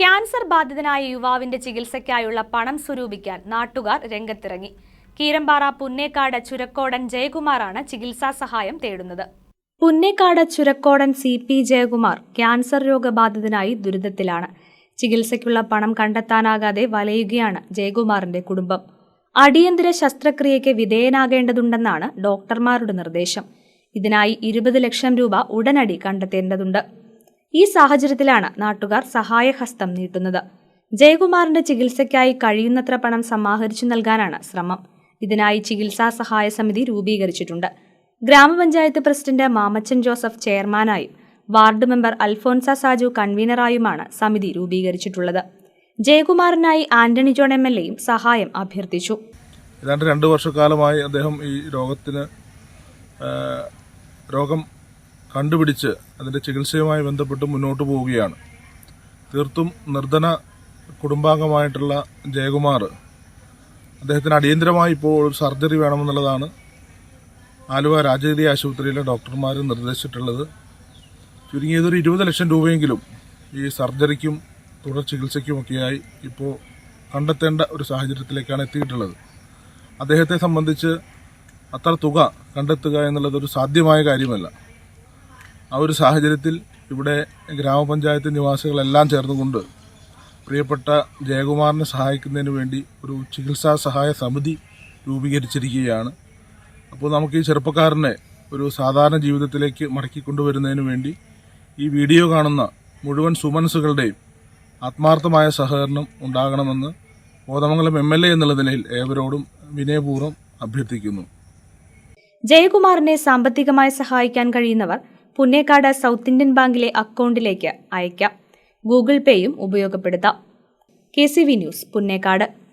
Cancer ബാധിതനായ യുവാവിന്റെ ചികിത്സയ്ക്കായുള്ള പണം സ്വരൂപിക്കാൻ നാട്ടുകാർ രംഗത്തിറങ്ങി. കീരമ്പാറ പുന്നേക്കാട് ചുരക്കോടൻ ജയകുമാറാണ് ചികിത്സാ സഹായം തേടുന്നത്. Punnekkad Churakkodan C P Jayakumar cancer രോഗബാധിതനായി ദുരിതത്തിലാണ്. ചികിത്സയ്ക്കുള്ള പണം കണ്ടെത്താനാകാതെ വലയുകയാണ് ജയകുമാറിന്റെ കുടുംബം. അടിയന്തര ശസ്ത്രക്രിയയ്ക്ക് വിധേയനാകേണ്ടതുണ്ടെന്നാണ് ഡോക്ടർമാരുടെ നിർദ്ദേശം. ഇതിനായി ഇരുപത് ലക്ഷം രൂപ ഉടനടി കണ്ടെത്തേണ്ടതുണ്ട്. ഈ സാഹചര്യത്തിലാണ് നാട്ടുകാർ സഹായഹസ്തം നീട്ടുന്നത്. ജയകുമാറിന്റെ ചികിത്സയ്ക്കായി കഴിയുന്നത്ര പണം സമാഹരിച്ചു നൽകാനാണ് ശ്രമം. ഇതിനായി ചികിത്സാ സഹായ സമിതി രൂപീകരിച്ചിട്ടുണ്ട്. ഗ്രാമപഞ്ചായത്ത് പ്രസിഡന്റ് മാമച്ചൻ ജോസഫ് ചെയർമാനായും വാർഡ് മെമ്പർ അൽഫോൻസ സാജു കൺവീനറായുമാണ് സമിതി രൂപീകരിച്ചിട്ടുള്ളത്. ജയകുമാറിനായി ആന്റണി ജോൺ എം എൽ എയും സഹായം അഭ്യർത്ഥിച്ചു. ഏതാണ്ട് രണ്ട് വർഷക്കാലമായി അദ്ദേഹം ഈ രോഗത്തിന് രോഗം കണ്ടുപിടിച്ച് അതിന്റെ ചികിത്സയുമായി ബന്ധപ്പെട്ട് മുന്നോട്ട് പോവുകയാണ്. തീർത്തും നിർധന കുടുംബാംഗമായിട്ടുള്ള ജയകുമാർ അദ്ദേഹത്തിന് അടിയന്തരമായി ഇപ്പോൾ ഒരു സർജറി വേണമെന്നുള്ളതാണ് ആലുവ രാജഗിരി ആശുപത്രിയിലെ ഡോക്ടർമാർ നിർദ്ദേശിച്ചിട്ടുള്ളത്. ചുരുങ്ങിയതൊരു ഇരുപത് ലക്ഷം രൂപയെങ്കിലും ഈ സർജറിക്കും തുടർ ചികിത്സയ്ക്കുമൊക്കെയായി ഇപ്പോൾ കണ്ടെത്തേണ്ട ഒരു സാഹചര്യത്തിലേക്കാണ് എത്തിയിട്ടുള്ളത്. അദ്ദേഹത്തെ സംബന്ധിച്ച് അത്ര തുക കണ്ടെത്തുക എന്നുള്ളതൊരു സാധ്യമായ കാര്യമല്ല. ആ ഒരു സാഹചര്യത്തിൽ ഇവിടെ ഗ്രാമപഞ്ചായത്ത് നിവാസികളെല്ലാം ചേർന്നുകൊണ്ട് പ്രിയപ്പെട്ട ജയകുമാറിനെ സഹായിക്കുന്നതിന് വേണ്ടി ഒരു ചികിത്സാ സഹായ സമിതി രൂപീകരിച്ചിരിക്കുകയാണ്. അപ്പോൾ നമുക്ക് ഈ ചെറുപ്പക്കാരനെ ഒരു സാധാരണ ജീവിതത്തിലേക്ക് മടക്കിക്കൊണ്ടുവരുന്നതിന് വേണ്ടി ഈ വീഡിയോ കാണുന്ന മുഴുവൻ സുമനസുകളുടെയും ആത്മാർത്ഥമായ സഹകരണം ഉണ്ടാകണമെന്ന് കോതമംഗലം എം എൽ എ എന്നുള്ള നിലയിൽ ഏവരോടും വിനയപൂർവം അഭ്യർത്ഥിക്കുന്നു. ജയകുമാറിനെ സാമ്പത്തികമായി സഹായിക്കാൻ കഴിയുന്നവർ പുന്നേക്കാട് സൗത്ത് ഇന്ത്യൻ ബാങ്കിലെ അക്കൗണ്ടിലേക്ക് അയക്കാം. ഗൂഗിൾ പേയും ഉപയോഗപ്പെടുത്താം. K C V news Punnekkad.